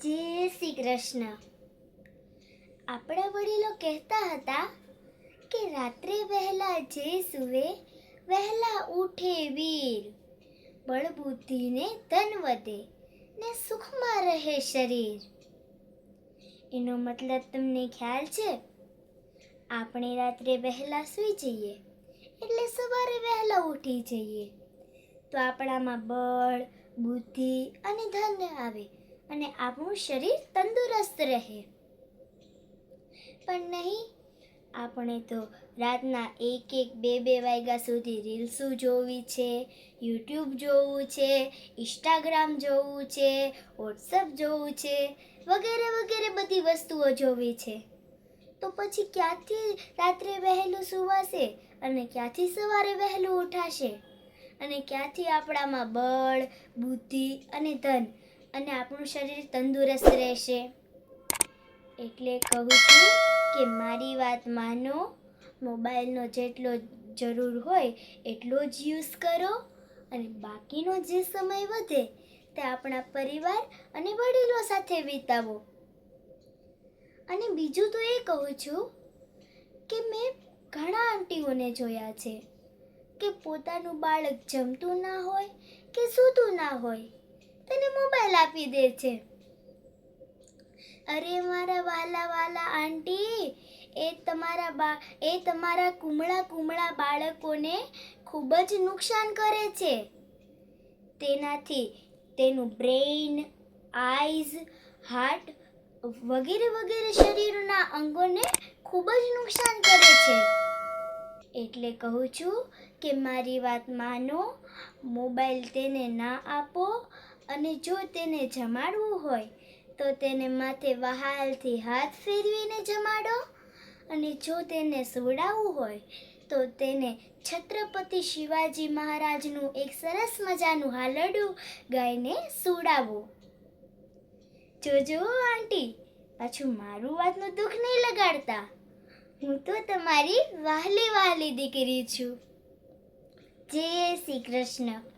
જય શ્રી કૃષ્ણ. આપણા વડીલો કહેતા હતા કે રાત્રે વહેલા જે સુવે, વહેલા ઉઠે વીર. બળબુદ્ધિને ધન વધે ને સુખમાં રહે શરીર. એનો મતલબ તમને ખ્યાલ છે? આપણે રાત્રે વહેલા સૂઈ જઈએ, એટલે સવારે વહેલા ઉઠી જઈએ. તો આપણામાં બળ, બુદ્ધિ અને ધન આવે. અને આપણું શરીર તંદુરસ્ત રહે. પણ નહીં, આપણે તો રાતના એક એક બે બે વાગ્યા સુધી રીલ્સો જોવી છે, યુટ્યુબ જોવું છે, ઇન્સ્ટાગ્રામ જોવું છે વોટ્સઅપ જોવું છે, વગેરે વગેરે બધી વસ્તુઓ જોવી છે. તો પછી ક્યાંથી રાત્રે વહેલું સુવાશે અને ક્યાંથી સવારે વહેલું ઉઠાશે? અને ક્યાંથી આપણામાં બળ, બુદ્ધિ અને ધન અને આપણું શરીર તંદુરસ્ત રહેશે. એટલે કહું છું કે મારી વાત માનો. મોબાઈલનો જેટલો જરૂર હોય એટલો જ યુઝ કરો અને બાકીનો જે સમય વધે તે આપણા પરિવાર અને વડીલો સાથે વિતાવો. અને બીજું તો એ કહું છું કે મેં ઘણા આંટીઓને જોયા છે કે પોતાનું બાળક જમતું ના હોય કે સૂતું ના હોય. તેને મોબાઈલ આપી દે છે. અરે મારા વાલા વાલા આંટી, એ તમારા બા, એ તમારા કુમળા કુમળા બાળકોને ખૂબ જ નુકસાન કરે છે. તેનાથી તેનું બ્રેઇન, આઈઝ, હાર્ટ વગેરે વગેરે શરીરના અંગોને ખૂબ જ નુકસાન કરે છે. એટલે કહું છું કે મારી વાત માનો મોબાઈલ તેને ના આપો અને જો તેને જમાડવું હોય, તો તેને માથે વહાલથી હાથ ફેરવીને જમાડો. અને જો તેને સુવડાવવું હોય, તો તેને છત્રપતિ શિવાજી મહારાજનું એક સરસ મજાનું હાલડું ગાઈને સુવડાવો. જોજો આંટી, પાછું મારું વાતનું દુઃખ નહીં લગાડતા. હું તો તમારી વહાલી વહાલી દીકરી છું. જય શ્રી કૃષ્ણ.